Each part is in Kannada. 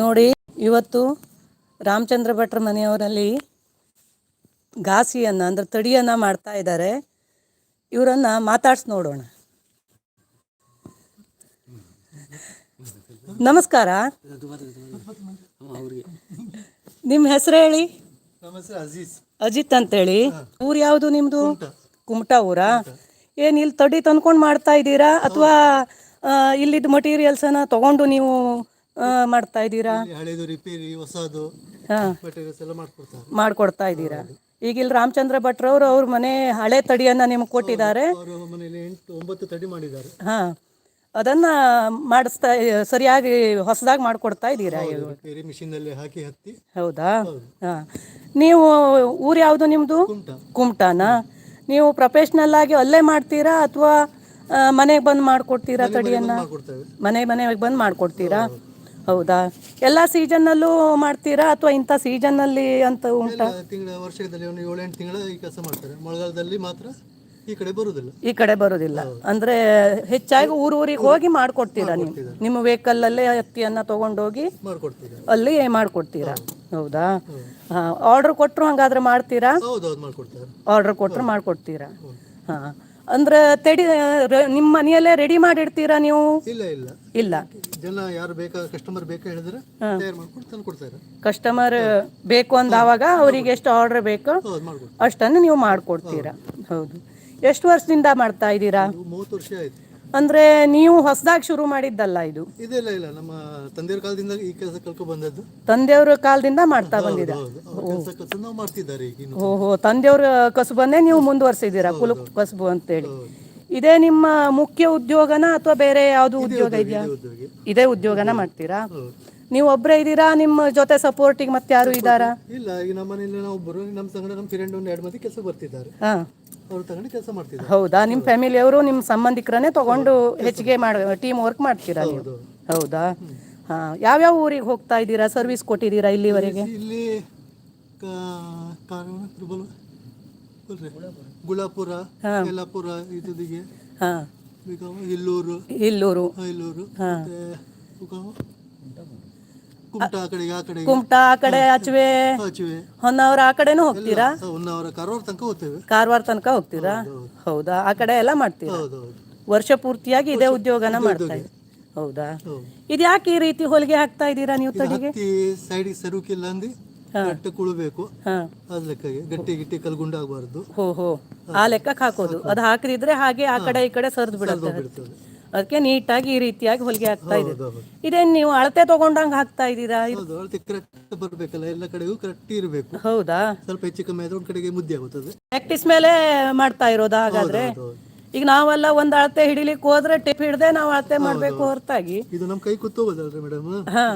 ನೋಡಿ, ಇವತ್ತು ರಾಮಚಂದ್ರ ಭಟ್ರ ಮನೆಯವರಲ್ಲಿ ಘಾಸಿಯನ್ನು, ಅಂದರೆ ತಡಿಯನ್ನು ಮಾಡ್ತಾ ಇದ್ದಾರೆ. ಇವರನ್ನು ಮಾತಾಡ್ಸಿ ನೋಡೋಣ. ನಮಸ್ಕಾರ. ನಿಮ್ಮ ಹೆಸರು ಹೇಳಿ? ಅಜಿತ್ ಅಂತೇಳಿ. ಊರು ಯಾವುದು ನಿಮ್ಮದು ಕುಮಟಾ ಊರಾ? ಏನು ಇಲ್ಲಿ ತಡಿ ತಂದ್ಕೊಂಡು ಮಾಡ್ತಾ ಇದ್ದೀರಾ? ಅಥವಾ ಇಲ್ಲಿದ್ದ ಮಟೀರಿಯಲ್ಸನ್ನು ತಗೊಂಡು ನೀವು ಮಾಡ್ತಾ ಇದ್ದೀರಾ? ಹಳೆದು ಹಳೇದು ರಿಪೇರಿ ಹೊಸದು ಹಾಂ. ಮೆಟೀರಿಯಲ್ಸ್ ಎಲ್ಲ ಮಾಡ್ಕೊಡ್ತಾರೆ. ಮಾಡ್ಕೊಡ್ತಾ ಇದ್ದೀರಾ? ಈಗ ಇಲ್ಲಿ ರಾಮಚಂದ್ರ ಭಟ್ರವ್ರು ಅವ್ರ ಮನೆ ಹಳೆ ತಡಿಯನ್ನ ನಿಮ್ಗೆ ಕೊಟ್ಟಿದ್ದಾರೆ. ಅವರು ಮನೇಲಿ ಎಂಟು ಒಂಬತ್ತು ತಡಿ ಮಾಡಿದ್ದಾರೆ. ಹಾ. ಅದನ್ನ ಮಾಡಿಸ್ತಾ ಸರಿಯಾಗಿ ಹೊಸದಾಗಿ ಮಾಡ್ಕೊಡ್ತಾ ಇದ್ದೀರಾ ಈಗ ರಿಪೇರಿ ಮಿಷಿನಲ್ಲಿ ಹಾಕಿ ಹತ್ತಿ. ಹೌದಾ? ಹಾ. ನೀವು ಊರು ಯಾವುದು ನಿಮ್ಮದು ಕುಂಟ ಕುಮಟಾನ? ನೀವು ಪ್ರೊಫೆಷನಲ್ ಆಗಿ ಅಲ್ಲೇ ಮಾಡ್ತೀರಾ ಅಥವಾ ಮನೆಗೆ ಬಂದು ಮಾಡ್ಕೊಡ್ತೀರಾ ತಡಿಯನ್ನ? ಮಾಡ್ಕೊಡ್ತೇವೆ. ಮನೆ ಮನೆಗೆ ಬಂದು ಮಾಡ್ಕೊಡ್ತೀರಾ? ಹೌದಾ? ಎಲ್ಲ ಸೀಸನ್ನಲ್ಲೂ ಮಾಡ್ತೀರಾ ಅಥವಾ ಇಂಥ ಸೀಸನ್ನಲ್ಲಿ ಅಂತ ಉಂಟಾ? ತಿಂಗಳ ವರ್ಷದಲ್ಲಿ ಒಂದು ಏಳೆಂಟು ತಿಂಗಳ ಈ ಕೆಲಸ ಮಾಡ್ತಾರೆ. ಮಳೆಗಾಲದಲ್ಲಿ ಮಾತ್ರ ಈ ಕಡೆ ಬರುವುದಿಲ್ಲ ಈ ಕಡೆ ಬರೋದಿಲ್ಲ. ಅಂದ್ರೆ ಹೆಚ್ಚಾಗಿ ಊರೂರಿಗೆ ಹೋಗಿ ಮಾಡ್ಕೊಡ್ತೀರಾ ನೀವು? ನಿಮ್ಮ ವೆಹಿಕಲ್ ಅಲ್ಲೇ ಹತ್ತಿಯನ್ನ ತಗೊಂಡೋಗಿ ಮಾಡ್ಕೊಡ್ತೀರಾ ಅಲ್ಲಿ ಮಾಡ್ಕೊಡ್ತೀರಾ? ಹೌದಾ. ಹಾ ಆರ್ಡರ್ ಕೊಟ್ಟರು ಹಂಗಾದ್ರೆ ಮಾಡ್ತೀರಾ? ಹೌದು ಹೌದು ಮಾಡ್ಕೊಡ್ತಾರೆ. ಆರ್ಡರ್ ಕೊಟ್ಟರು ಮಾಡ್ಕೊಡ್ತೀರಾ? ಹಾ. ಅಂದ್ರೆ ತೆಡಿ ನಿಮ್ಮ ಮನೆಯಲ್ಲೇ ರೆಡಿ ಮಾಡಿಡ್ತೀರಾ ನೀವು? ಇಲ್ಲ ಇಲ್ಲ. ಇಲ್ಲ. ಜನ ಯಾರು ಬೇಕಾ ಕಸ್ಟಮರ್ ಬೇಕಾ ಹೇಳಿದ್ರೆ ತಯಾರು ಮಾಡ್ಕೊಂಡು ತಂದು ಕೊಡ್ತಾರೆ ಕಸ್ಟಮರ್ ಬೇಕು ಅಂದಾವಾಗ ಅವರಿಗೆ ಎಷ್ಟು ಆರ್ಡರ್ ಬೇಕು ಹೌದು ಮಾಡ್ಕೊಡ್ತಾರೆ ಅಷ್ಟನ್ನು ನೀವು ಮಾಡ್ಕೊಡ್ತೀರಾ. ಹೌದು. ಎಷ್ಟು ವರ್ಷದಿಂದ ಮಾಡ್ತಾ ಇದ್ದೀರಾ? ಇದು ಮೂವತ್ತು ವರ್ಷ ಆಯ್ತು. ಅಂದ್ರೆ ನೀವು ಹೊಸದಾಗಿ ಶುರು ಮಾಡಿದ್ದಲ್ಲ ಇದು? ಇದೆಲ್ಲ ಇಲ್ಲ ನಮ್ಮ ತಂದೆಯವ್ರ ಕಾಲದಿಂದ ಈ ಕೆಲಸ ಕಲ್ಕೊ ಬಂದದ್ದು. ತಂದೆಯವ್ರ ಕಾಲದಿಂದ ಮಾಡ್ತಾ ಬಂದಿದೆ ಹೌದು. ಅವ್ರ ಕೆಲಸ ಕೆಲಸ ನಾವು ಮಾಡ್ತಿದ್ದಾರೆ ಓಹೋ ತಂದೆಯವ್ರ ಕಸುಬನ್ನೇ ನೀವು ಮುಂದುವರ್ಸಿದ್ದೀರಾ? ಕುಲು ಕಸುಬು ಅಂತೇಳಿ. ಇದೇ ನಿಮ್ಮ ಮುಖ್ಯ ಉದ್ಯೋಗನ ಅಥವಾ ಬೇರೆ ಯಾವುದು ಉದ್ಯೋಗ ಇದೆಯಾ? ಉದ್ಯೋಗಿ. ಇದೇ ಉದ್ಯೋಗನ ಮಾಡ್ತೀರಾ? ನೀವು ಒಬ್ಬರೇ ಇದ್ದೀರಾ? ನಿಮ್ಮ ಜೊತೆ ಸಪೋರ್ಟಿಗೆ ಮತ್ತೆ ಯಾರು ಇದ್ದಾರಾ? ಇಲ್ಲ ಈಗ ನಮ್ಮ ಮನೆಯಲ್ಲಿ ನಾವು ಒಬ್ಬರು ನಮ್ಮ ಸಂಗಡ ನಮ್ಮ ಫ್ರೆಂಡ್ ಒಂದು ಎರಡು ಮಂದಿ ಕೆಲಸ ಬರ್ತಿದ್ದಾರೆ. ಹಾ. ಅವ್ರು ತಗೊಂಡು ಕೆಲಸ ಮಾಡ್ತಿದ್ದಾರೆ. ಹೌದಾ? ನಿಮ್ಮ ಫ್ಯಾಮಿಲಿಯವರು ನಿಮ್ಮ ಸಂಬಂಧಿಕರನ್ನೇ ತಗೊಂಡು ಹೆಚ್ಚಿಗೆ ಮಾಡ ಟೀಮ್ ವರ್ಕ್ ಮಾಡ್ತೀರಾ ನೀವು? ಹೌದು. ಹೌದಾ. ಹಾ. ಯಾವ್ಯಾವ ಊರಿಗೆ ಹೋಗ್ತಾ ಇದ್ದೀರಾ? ಸರ್ವಿಸ್ ಕೊಟ್ಟಿದ್ದೀರಾ ಇಲ್ಲಿವರೆಗೆ? ಇಲ್ಲಿ ಕಾ- ಕಾರವಾರ ತ್ರಿಬಲ್ ಬಲ್ರಿ. ಗುಳಾಪುರ ಯಲ್ಲಾಪುರ ಇದಿಗೆ ಹಾ. ಇಲ್ಲೂರು. ಇಲ್ಲೂರು. ಇಲ್ಲೂರು. ಕುಮಟಾ ಆ ಕಡೆಗೆ ಆ ಕಡೆಗೆ. ಕುಮಟಾ ಆ ಕಡೆ ಆಚುವೆ ಹೊನ್ನಾವರ ಆ ಕಡೆನೂ ಹೋಗ್ತೀರಾ? ಹೊನ್ನಾವರ ಕಾರವಾರ ತನಕ ಹೋಗ್ತೇವೆ. ಕಾರವಾರ ತನಕ ಹೋಗ್ತೀರಾ? ಹೌದಾ ಆ ಕಡೆ ಎಲ್ಲ ಮಾಡ್ತೀರಾ? ವರ್ಷ ಪೂರ್ತಿಯಾಗಿ ಇದೇ ಉದ್ಯೋಗನ ಮಾಡ್ತಾ ಹೌದಾ? ಇದ್ಯಾಕೆ ಇದು ಯಾಕೆ ಈ ರೀತಿ ಹೊಲಿಗೆ ಹಾಕ್ತಾ ಇದ್ದೀರಾ ನೀವು ತಡಿಗೆ? ಸೈಡಿಗೆ ಸರುಕಿಲ್ಲ ಅಂದು. ಗಟ್ಟಿ ಕುಳಬೇಕು. ಹಾ. ಅದ್ ಲೆಕ್ಕಗೆ. ಗಟ್ಟಿ ಗಿಟ್ಟಿ ಕಲ್ಗುಂಡಾಗಬಾರ್ದು. ಹೋ ಹೋ. ಆ ಲೆಕ್ಕಕ್ಕೆ ಹಾಕೋದು. ಅದು ಹಾಕಿದ್ರೆ ಹಾಗೆ ಆ ಕಡೆ ಈ ಕಡೆ ಸರ್ದು ಬಿಡುತ್ತೆ ಅದಕ್ಕೆ ನೀಟಾಗಿ ಈ ರೀತಿಯಾಗಿ ಹೊಲಿಗೆ ಹಾಕ್ತಾ ಇದೆ ಹೌದು ನೀವು ಅಳತೆ ತಗೊಂಡಂಗ ಹಾಕ್ತಾ ಇದ್ದೀರಾ? ಅಳತೆ ಕರೆಕ್ಟ್ ಬರ್ಬೇಕಲ್ಲ. ಎಲ್ಲ ಕಡೆಗೂ ಕರೆಕ್ಟ್ ಇರಬೇಕು. ಹೌದಾ? ಸ್ವಲ್ಪ ಹೆಚ್ಚು ಕಮ್ಮಿ ಆದ್ರೆ ಒಂದ್ ಕಡೆಗೆ ಮುದ್ದೆ ಆಗುತ್ತದೆ. ಪ್ರಾಕ್ಟೀಸ್ ಮೇಲೆ ಮಾಡ್ತಾ ಇರೋದಾ ಹಾಗಾದ್ರೆ. ಈಗ ನಾವೆಲ್ಲ ಒಂದ್ ಅಳತೆ ಹಿಡಿಲಿಕ್ಕೆ ಹೋದ್ರೆ ಟಿಪ್ ಹಿಡ್ದೆ ನಾವು ಅಳತೆ ಮಾಡ್ಬೇಕು ಹೊರತಾಗಿ. ಇದು ನಮ್ ಕೈ ಕೂತೋಗೋದಲ್ರಿ ಮೇಡಮ್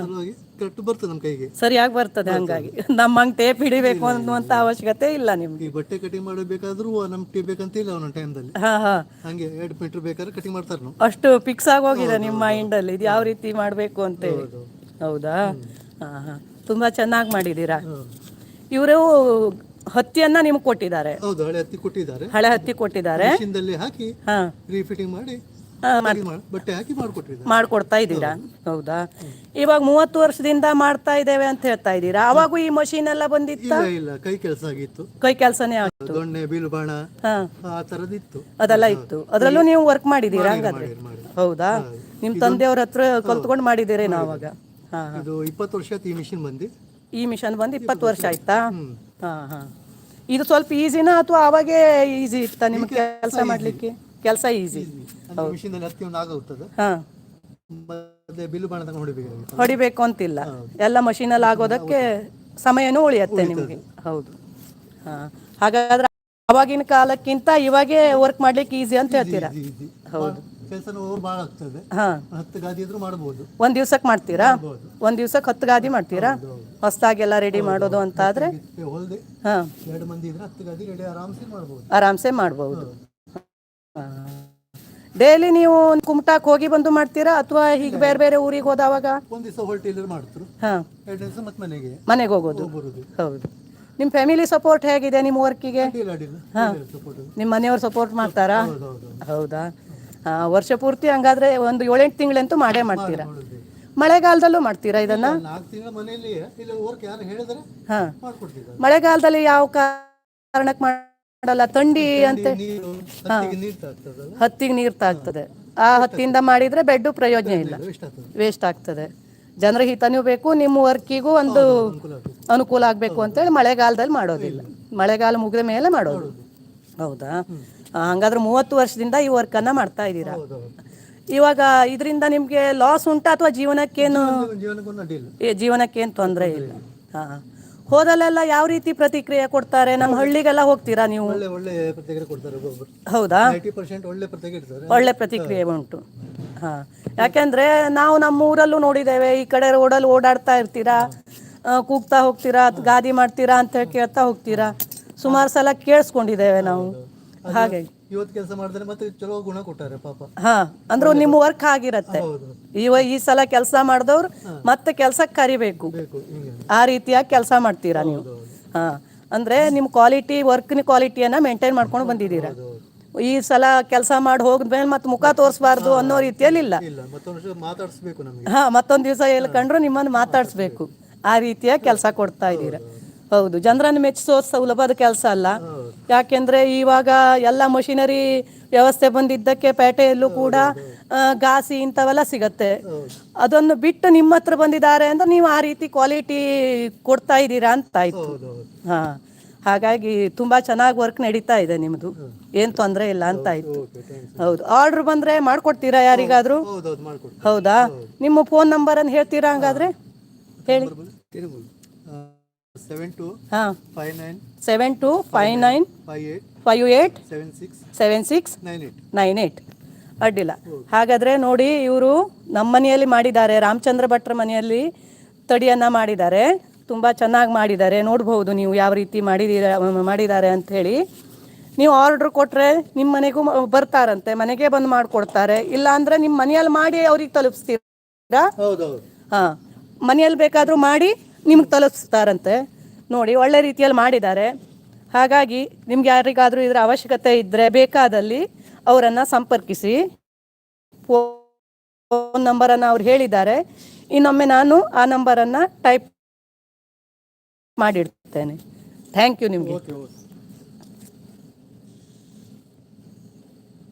ಸಲುವಾಗಿ ಕರೆಕ್ಟ್ ಬರ್ತದೆ ನಮ್ಮ ಕೈಗೆ. ಸರಿಯಾಗಿ ಬರ್ತದೆ ಹಂಗಾಗಿ. ನಮ್ಮಂಗೆ ಟೇಪ್ ಹಿಡಿಬೇಕು ಅನ್ನುವಂತ ಅವಶ್ಯಕತೆ ಇಲ್ಲ ನಿಮ್ಗೆ. ಈ ಬಟ್ಟೆ ಕಟಿಂಗ್ ಮಾಡಬೇಕಾದ್ರೂ ನಮ್ ಟೇಪ್ ಬೇಕಂತ ಇಲ್ಲ ಒಂದೊಂದು ಟೈಮ್ದಲ್ಲಿ ಹಾ ಹಾ. ಹಂಗೆ ಎರಡು ಮೀಟರ್ ಬೇಕಾದ್ರೆ ಕಟಿಂಗ್ ಮಾಡ್ತಾರೆ ನಾವು ಅಷ್ಟು ಫಿಕ್ಸ್ ಆಗೋಗಿದೆ ನಿಮ್ಮ ಮೈಂಡ್ ಅಲ್ಲಿ. ಇದು ಯಾವ ರೀತಿ ಮಾಡಬೇಕು ಅಂತೇಳಿ ಹೌದು. ಹೌದಾ. ಹಾ ಹಾ. ತುಂಬಾ ಚೆನ್ನಾಗಿ ಮಾಡಿದ್ದೀರಾ. ಇವರು ಹತ್ತಿಯನ್ನ ನಿಮ್ಗೆ ಕೊಟ್ಟಿದ್ದಾರೆ. ಹೌದು ಹಳೆ ಹತ್ತಿ ಕೊಟ್ಟಿದ್ದಾರೆ. ಹಳೆ ಹತ್ತಿ ಕೊಟ್ಟಿದ್ದಾರೆ. ಮಿಷಿನ್ದಲ್ಲಿ ಹಾಕಿ ಹಾ. ರೀಫಿಟಿಂಗ್ ಮಾಡಿ ಮಾಡ್ಕೊಡ್ತಾ ಇದ್ದೀರಾ? ಹೌದಾ? ಇವಾಗ ಮೂವತ್ತು ವರ್ಷದಿಂದ ಮಾಡ್ತಾ ಇದ್ದೇವೆ ಅಂತ ಹೇಳ್ತಾ ಇದ್ದೀರಾ? ಅವಾಗೂ ಈ ಮಷೀನ್ ಎಲ್ಲ ಬಂದಿತ್ತ? ಇಲ್ಲ ಕೈ ಕೆಲಸ ಆಗಿತ್ತು. ಕೈ ಕೆಲಸನೇ ಆಗಿತ್ತು. ದೊಣ್ಣೆ ಬೀಳುಬಾಣ ಹಾ. ಆ ತರದ್ ಇತ್ತು. ಅದೆಲ್ಲ ಇತ್ತು. ಅದರಲ್ಲೂ ನೀವು ವರ್ಕ್ ಮಾಡಿದ್ದೀರಾ ಹಂಗಾದ್ರೆ? ಹೌದಾ? ನಿಮ್ ತಂದೆಯವ್ರ ಹತ್ರ ಕಲ್ತ್ಕೊಂಡು ಮಾಡಿದ್ದೀರೇನೋ ಅವಾಗ. ಇದು ಇಪ್ಪತ್ತು ವರ್ಷ ಆಯ್ತು ಈ ಮಿಷಿನ್ ಬಂದು. ಈ ಮಿಷನ್ ಬಂದು ಇಪ್ಪತ್ತು ವರ್ಷ ಆಯ್ತಾ? ಹಾ ಹಾ. ಇದು ಸ್ವಲ್ಪ ಈಸಿನಾ ಅಥವಾ ಅವಾಗೇ ಈಸಿ ಇತ್ತಾ ನಿಮ್ಗೆ ಕೆಲಸ ಮಾಡ್ಲಿಕ್ಕೆ? ಕೆಲಸ ಈಸಿ ಹತ್ತಿ ಒಂದು ಹಾ. ಮತ್ತೆ ಬಿಲ್ಲು ಬಾಣ ತಗೊಂಡು ಹೊಡಿಬೇಕಾಗಿತ್ತು ಹೊಡಿಬೇಕು ಅಂತಿಲ್ಲ. ಎಲ್ಲ ಮಷೀನಲ್ಲಿ ಆಗೋದಕ್ಕೆ ಸಮಯನೂ ಉಳಿಯತ್ತೆ ನಿಮಗೆ. ಹೌದು. ಹಾ. ಹಾಗಾದ್ರೆ ಅವಾಗಿನ ಕಾಲಕ್ಕಿಂತ ಇವಾಗೆ ವರ್ಕ್ ಮಾಡ್ಲಿಕ್ಕೆ ಈಸಿ ಅಂತ ಹೇಳ್ತೀರಾ? ಹೌದು. ಒಂದ್ ದಿವ್ಸಕ್ಕೆ ಮಾಡ್ತೀರಾ? ಒಂದ್ ದಿವ್ಸಕ್ಕೆ ಹತ್ತು ಗಾದಿ ಮಾಡ್ತೀರಾ? ಹೊಸದಾಗೆಲ್ಲ ರೆಡಿ ಮಾಡೋದು ಅಂತ ಆದ್ರೆ ಆರಾಮ್ಸೆ ಮಾಡಬಹುದು ಆರಾಮ್ಸೆ ಮಾಡ್ಬೋದು. ಡೈಲಿ ನೀವು ಕುಮಟಾಕ್ ಹೋಗಿ ಬಂದು ಮಾಡ್ತೀರಾ ಅಥವಾ ಹೀಗೆ ಬೇರೆ ಬೇರೆ ಊರಿಗೆ ಹೋದವಾಗ ಒಂದ್ ದಿವಸ ಮಾಡ್ತಾರೆ. ಹಾ. ಎರಡು ದಿವಸ ಮತ್ತೆ ಮನೆಗೆ ಮನೆಗೆ ಹೋಗೋದು. ಬರುದು ಹೌದು. ನಿಮ್ಮ ಫ್ಯಾಮಿಲಿ ಸಪೋರ್ಟ್ ಹೇಗಿದೆ ನಿಮ್ಮ ವರ್ಕಿಗೆ ಅಡ್ಡಿಲ್ಲ. ನಿಮ್ಮ ಮನೆಯವ್ರು ಸಪೋರ್ಟ್ ಮಾಡ್ತಾರಾ? ಹೌದು ಹೌದು ಹೌದಾ. ಹಾ, ವರ್ಷ ಪೂರ್ತಿ ಹಂಗಾದ್ರೆ ಒಂದು ಏಳೆಂಟು ತಿಂಗಳಂತೂ ಮಾಡೇ ಮಾಡ್ತೀರಾ. ಮಳೆಗಾಲದಲ್ಲೂ ಮಾಡ್ತೀರಾ ಇದನ್ನ? ನಾಲ್ಕು ತಿಂಗಳ ಮನೆಯಲ್ಲಿ ಇಲ್ಲ ವರ್ಕ್ ಯಾರು ಹೇಳಿದ್ರೆ ಹಾ. ಮಾಡ್ಕೊಡ್ತಿದ್ದಾರೆ ಮಳೆಗಾಲದಲ್ಲಿ ಯಾವ ಕಾರಣಕ್ಕೆ ಮಾಡಲ್ಲ ಥಂಡಿ ಅಂತ ಹತ್ತಿಗೆ ನೀರು ತಾಗ್ತದೆ ಆ ಹತ್ತಿಯಿಂದ ಮಾಡಿದ್ರೆ ಬೆಡ್ಡು ಪ್ರಯೋಜನ ಇಲ್ಲ. ವೇಸ್ಟ್ ಆಗ್ತದೆ. ಜನರ ಹಿತನೂ ಬೇಕು ನಿಮ್ಮ ವರ್ಕಿಗೂ ಒಂದು ಅನುಕೂಲ ಆಗ್ಬೇಕು ಅಂತೇಳಿ ಮಳೆಗಾಲದಲ್ಲಿ ಮಾಡೋದಿಲ್ಲ. ಮಳೆಗಾಲ ಮುಗಿದ ಮೇಲೆ ಮಾಡೋದು. ಹೌದಾ. ಹಂಗಾದ್ರೆ ಮೂವತ್ತು ವರ್ಷದಿಂದ ಈ ವರ್ಕನ್ನು ಮಾಡ್ತಾ ಇದ್ದೀರಾ? ಇವಾಗ ಇದರಿಂದ ನಿಮಗೆ ಲಾಸ್ ಉಂಟಾ ಅಥವಾ ಜೀವನಕ್ಕೇನು ಜೀವನಕ್ಕೇನು ತೊಂದರೆ ಇಲ್ಲ. ಹಾಂ. ಹೋದಲ್ಲೆಲ್ಲ ಯಾವ ರೀತಿ ಪ್ರತಿಕ್ರಿಯೆ ಕೊಡ್ತಾರೆ? ನಮ್ಮ ಹಳ್ಳಿಗೆಲ್ಲ ಹೋಗ್ತೀರಾ ನೀವು? ಒಳ್ಳೆ ಒಳ್ಳೆ ಪ್ರತಿಕ್ರಿಯೆ ಕೊಡ್ತಾರೆ ಒಬ್ಬೊಬ್ರು. ಹೌದಾ? ಒಳ್ಳೆ ಪ್ರತಿಕ್ರಿಯೆ ಇಡ್ತಾರೆ. ಒಳ್ಳೆ ಪ್ರತಿಕ್ರಿಯೆ ಉಂಟು. ಹಾ. ಯಾಕೆಂದ್ರೆ ನಾವು ನಮ್ಮ ಊರಲ್ಲೂ ನೋಡಿದ್ದೇವೆ ಈ ಕಡೆ ರೋಡಲ್ಲಿ ಓಡಾಡ್ತಾ ಇರ್ತೀರಾ? ಆ, ಕೂಗ್ತಾ ಹೋಗ್ತೀರಾ ಗಾದಿ ಮಾಡ್ತೀರಾ ಅಂತ ಹೇಳಿ ಕೇಳ್ತಾ ಹೋಗ್ತೀರಾ? ಸುಮಾರು ಸಲ ಕೇಳಿಸ್ಕೊಂಡಿದ್ದೇವೆ ನಾವು. ಹಾಗೆ. ಇವತ್ತು ಕೆಲಸ ಮಾಡಿದ್ರೆ ಮತ್ತೆ ಚಲೋ ಗುಣ ಕೊಟ್ಟಾರೆ ಪಾಪ. ಹಾ ಅಂದ್ರೆ ನಿಮ್ಮ ವರ್ಕ್ ಆಗಿರತ್ತೆ. ಹೌದು. ಇವ ಈ ಸಲ ಕೆಲಸ ಮಾಡಿದವ್ರು ಮತ್ತೆ ಕೆಲ್ಸಕ್ಕೆ ಕರಿಬೇಕು. ಬೇಕು ಹಿಂಗೆ. ಆ ರೀತಿಯಾಗಿ ಕೆಲಸ ಮಾಡ್ತೀರಾ ನೀವು? ಹಾ. ಅಂದ್ರೆ ನಿಮ್ಮ ಕ್ವಾಲಿಟಿ ವರ್ಕ್ನ ಕ್ವಾಲಿಟಿಯನ್ನ ಮೇಂಟೈನ್ ಮಾಡ್ಕೊಂಡು ಬಂದಿದ್ದೀರಾ? ಈ ಸಲ ಕೆಲಸ ಮಾಡಿ ಹೋಗದ್ಮೇಲೆ ಮತ್ತೆ ಮುಖ ತೋರಿಸಬಾರ್ದು ಅನ್ನೋ ರೀತಿಯಲ್ಲಿ ಇಲ್ಲ. ಹಾ ಮತ್ತೊಂದು ದಿವಸ ಹೇಳ್ಕೊಂಡ್ರು ಕಂಡ್ರು ನಿಮ್ಮನ್ನು ಮಾತಾಡಿಸ್ಬೇಕು. ಆ ರೀತಿಯ ಕೆಲಸ ಕೊಡ್ತಾ ಇದ್ದೀರಾ? ಹೌದು. ಜನರನ್ನು ಮೆಚ್ಚಿಸೋ ಸುಲಭದ ಕೆಲಸ ಅಲ್ಲ. ಯಾಕೆಂದ್ರೆ ಇವಾಗ ಎಲ್ಲ ಮಷಿನರಿ ವ್ಯವಸ್ಥೆ ಬಂದಿದ್ದಕ್ಕೆ ಪೇಟೆಯಲ್ಲೂ ಕೂಡ ಗಾಸಿ ಇಂಥವೆಲ್ಲ ಸಿಗತ್ತೆ. ಅದನ್ನು ಬಿಟ್ಟು ನಿಮ್ಮ ಹತ್ರ ಬಂದಿದ್ದಾರೆ ಅಂದ್ರೆ ನೀವು ಆ ರೀತಿ ಕ್ವಾಲಿಟಿ ಕೊಡ್ತಾ ಇದ್ದೀರಾ ಅಂತ ಆಯ್ತು. ಹಾ ಹಾಗಾಗಿ ತುಂಬಾ ಚೆನ್ನಾಗಿ ವರ್ಕ್ ನಡೀತಾ ಇದೆ ನಿಮ್ಮದು ಏನು ತೊಂದರೆ ಇಲ್ಲ ಅಂತ ಆಯ್ತು. ಹೌದು ಆರ್ಡರ್ ಬಂದ್ರೆ ಮಾಡ್ಕೊಡ್ತೀರಾ ಯಾರಿಗಾದರೂ? ಹೌದು ನಿಮ್ಮ ಫೋನ್ ನಂಬರ್ ಅನ್ನು ಹೇಳ್ತೀರಾ ಹಂಗಾದ್ರೆ? ಹೇಳಿ. ಸೆವೆನ್ ಟು ಹಾ. Five nine seven two five nine five eight seven six seven six nine eight ಅಡ್ಡಿಲ್ಲ. ಹಾಗಾದ್ರೆ ನೋಡಿ ಇವರು ನಮ್ಮ ಮನೆಯಲ್ಲಿ ಮಾಡಿದ್ದಾರೆ ರಾಮಚಂದ್ರ ಭಟ್ರ ಮನೆಯಲ್ಲಿ ತಡಿಯನ್ನ ಮಾಡಿದ್ದಾರೆ ತುಂಬ ಚೆನ್ನಾಗಿ ಮಾಡಿದ್ದಾರೆ ನೋಡ್ಬೋದು ನೀವು ಯಾವ ರೀತಿ ಮಾಡಿದ್ದೀರಾ ಮಾಡಿದ್ದಾರೆ ಅಂತ ಹೇಳಿ. ನೀವು ಆರ್ಡ್ರ್ ಕೊಟ್ಟರೆ ನಿಮ್ಮ ಮನೆಗೂ ಬರ್ತಾರಂತೆ ಮನೆಗೆ ಬಂದು ಮಾಡಿಕೊಡ್ತಾರೆ ಇಲ್ಲ ಅಂದರೆ ನಿಮ್ಮ ಮನೆಯಲ್ಲಿ ಮಾಡಿ ಅವ್ರಿಗೆ ತಲುಪಿಸ್ತೀರಾ? ಹಾಂ. ಮನೆಯಲ್ಲಿ ಬೇಕಾದರೂ ಮಾಡಿ ನಿಮ್ಗೆ ತಲುಪಿಸ್ತಾರಂತೆ. ನೋಡಿ, ಒಳ್ಳೆ ರೀತಿಯಲ್ಲಿ ಮಾಡಿದ್ದಾರೆ. ಹಾಗಾಗಿ ನಿಮ್ಗೆ ಯಾರಿಗಾದರೂ ಇದರ ಅವಶ್ಯಕತೆ ಇದ್ದರೆ ಬೇಕಾದಲ್ಲಿ ಅವರನ್ನು ಸಂಪರ್ಕಿಸಿ. ಫೋನ್ ನಂಬರನ್ನು ಅವ್ರು ಹೇಳಿದ್ದಾರೆ. ಇನ್ನೊಮ್ಮೆ ನಾನು ಆ ನಂಬರನ್ನು ಟೈಪ್ ಮಾಡಿಡ್ತೇನೆ. ಥ್ಯಾಂಕ್ ಯು ನಿಮಗೆ.